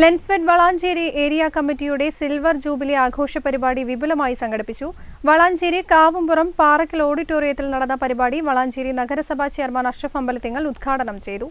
Lensfed Valanchery area കമ്മിറ്റിയുടെ silver jubilee ആഘോഷ പരിപാടി വിപുലമായി സംഘടിപ്പിച്ചു. വളാഞ്ചേരി കാവുംപുറം പാറക്കൽ ഓഡിറ്റോറിയത്തിൽ നടന്ന പരിപാടി വളാഞ്ചേരി നഗരസഭാ ചെയർമാൻ അഷ്റഫ് അമ്പലത്തിങ്ങൾ ഉദ്ഘാടനം ചെയ്തു.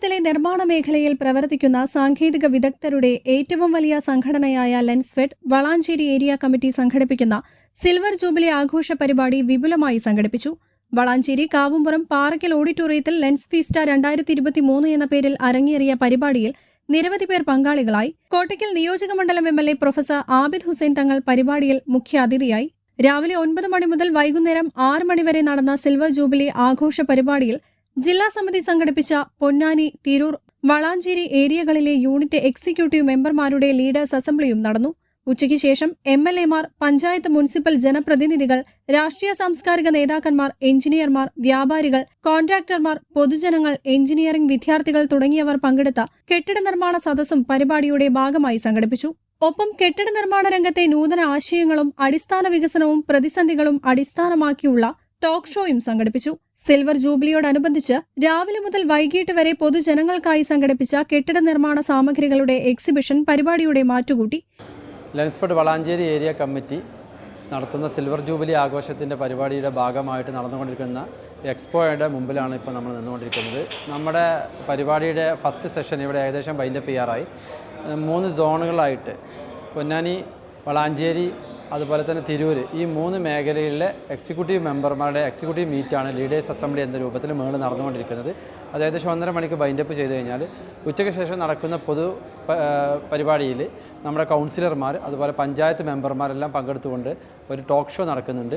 കേരളത്തിലെ നിർമ്മാണ മേഖലയിൽ പ്രവർത്തിക്കുന്ന സാങ്കേതിക വിദഗ്ധരുടെ ഏറ്റവും വലിയ സംഘടനയായ ലെൻസ്ഫെഡ് വളാഞ്ചേരി ഏരിയ കമ്മിറ്റി സംഘടിപ്പിക്കുന്ന സിൽവർ ജൂബിലി ആഘോഷ പരിപാടി വിപുലമായി സംഘടിപ്പിച്ചു. വളാഞ്ചേരി കാവുംപുറം പാറയ്ക്കൽ ഓഡിറ്റോറിയത്തിൽ ലെൻസ് ഫീസ്റ്റ രണ്ടായിരത്തി ഇരുപത്തി മൂന്ന് എന്ന പേരിൽ അരങ്ങേറിയ പരിപാടിയിൽ നിരവധി പേർ പങ്കാളികളായി. കോട്ടയ്ക്കൽ നിയോജക മണ്ഡലം M L A professor Abid Hussain Thangal പരിപാടിയിൽ മുഖ്യാതിഥിയായി രാവിലെ ഒൻപത് മണി മുതൽ വൈകുന്നേരം ആറ് മണിവരെ നടന്ന സിൽവർ ജൂബിലി ആഘോഷ പരിപാടിയിൽ ജില്ലാ സമിതി സംഘടിപ്പിച്ച പൊന്നാനി തിരൂർ വളാഞ്ചേരി ഏരിയകളിലെ യൂണിറ്റ് എക്സിക്യൂട്ടീവ് മെമ്പർമാരുടെ ലീഡേഴ്സ് അസംബ്ലിയും നടന്നു. ഉച്ചയ്ക്ക് ശേഷം എം എൽ എമാർ പഞ്ചായത്ത് മുനിസിപ്പൽ ജനപ്രതിനിധികൾ രാഷ്ട്രീയ സാംസ്കാരിക നേതാക്കന്മാർ എഞ്ചിനീയർമാർ വ്യാപാരികൾ കോൺട്രാക്ടർമാർ പൊതുജനങ്ങൾ എഞ്ചിനീയറിംഗ് വിദ്യാർത്ഥികൾ തുടങ്ങിയവർ പങ്കെടുത്ത കെട്ടിട നിർമ്മാണ സദസ്സും പരിപാടിയുടെ ഭാഗമായി സംഘടിപ്പിച്ചു. ഒപ്പം കെട്ടിട നിർമ്മാണ രംഗത്തെ നൂതന ആശയങ്ങളും അടിസ്ഥാന വികസനവും പ്രതിസന്ധികളും അടിസ്ഥാനമാക്കിയുള്ള ടോക്ക് ഷോയും സംഘടിപ്പിച്ചു. സിൽവർ ജൂബിലിയോടനുബന്ധിച്ച് രാവിലെ മുതൽ വൈകിട്ട് വരെ പൊതുജനങ്ങൾക്കായി സംഘടിപ്പിച്ച കെട്ടിട നിർമ്മാണ സാമഗ്രികളുടെ എക്സിബിഷൻ പരിപാടിയുടെ മാറ്റുകൂട്ടി. ലെൻസ്ഫോർഡ് വളാഞ്ചേരി ഏരിയ കമ്മിറ്റി നടത്തുന്ന സിൽവർ ജൂബിലി ആഘോഷത്തിന്റെ പരിപാടിയുടെ ഭാഗമായിട്ട് നടന്നുകൊണ്ടിരിക്കുന്ന എക്സ്പോയുടെ മുമ്പിലാണ് ഇപ്പോൾ നമ്മൾ നിന്നുകൊണ്ടിരിക്കുന്നത്. നമ്മുടെ പരിപാടിയുടെ ഫസ്റ്റ് സെഷൻ ഇവിടെ ഏകദേശം വൈൻഡപ്പ് ചെയ്യാറായി. മൂന്ന് സോണുകളായിട്ട് പൊന്നാനി വളാഞ്ചേരി അതുപോലെ തന്നെ തിരൂർ ഈ മൂന്ന് മേഖലയിലെ എക്സിക്യൂട്ടീവ് മെമ്പർമാരുടെ എക്സിക്യൂട്ടീവ് മീറ്റാണ് ലീഡേഴ്സ് അസംബ്ലി എന്ന രൂപത്തിൽ മേൾ നടന്നുകൊണ്ടിരിക്കുന്നത്. അത് ഏകദേശം ഒന്നര മണിക്ക് ബൈൻഡപ്പ് ചെയ്ത് കഴിഞ്ഞാൽ ഉച്ചയ്ക്ക് ശേഷം നടക്കുന്ന പൊതു പരിപാടിയിൽ നമ്മുടെ കൗൺസിലർമാർ അതുപോലെ പഞ്ചായത്ത് മെമ്പർമാരെല്ലാം പങ്കെടുത്തുകൊണ്ട് ഒരു ടോക്ക് ഷോ നടക്കുന്നുണ്ട്.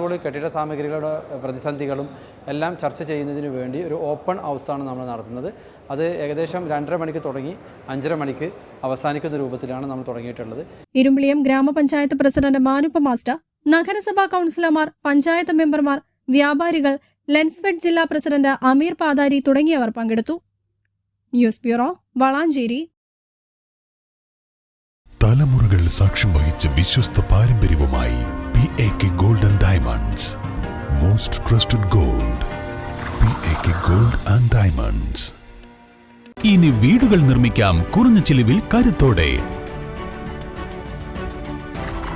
റോഡ് കെട്ടിട സാമഗ്രികളുടെ പ്രതിസന്ധികളും എല്ലാം ചർച്ച ചെയ്യുന്നതിന് വേണ്ടി ഒരു ഓപ്പൺ ഹൗസാണ് നമ്മൾ നടത്തുന്നത്. അത് ഏകദേശം രണ്ടര മണിക്ക് തുടങ്ങി അഞ്ചര മണിക്ക് അവസാനിക്കുന്ന രൂപത്തിലാണ് നമ്മൾ തുടങ്ങിയിട്ടുള്ളത്. ഇരുമ്പിളിയം ഗ്രാമപഞ്ചായത്ത് പ്രസിഡന്റ് മാനുപ്പ മാസ്റ്റർ നഗരസഭാ കൌൺസിലർമാർ പഞ്ചായത്ത് മെമ്പർമാർ വ്യാപാരികൾ ലെൻസ്ഫെഡ് ജില്ലാ പ്രസിഡന്റ് അമീർ പാതാരി തുടങ്ങിയവർ പങ്കെടുത്തു. News bureau Valanchery. തലമുറകൾ സാക്ഷ്യം വഹിച്ച വിശ്വസ്ത പാരമ്പര്യവുമായി P A K golden diamonds. Most trusted gold P A K gold and diamonds ഇനി വീടുകൾ നിർമ്മിക്കാം കുറഞ്ഞ ചിലവിൽ കരുത്തോടെ.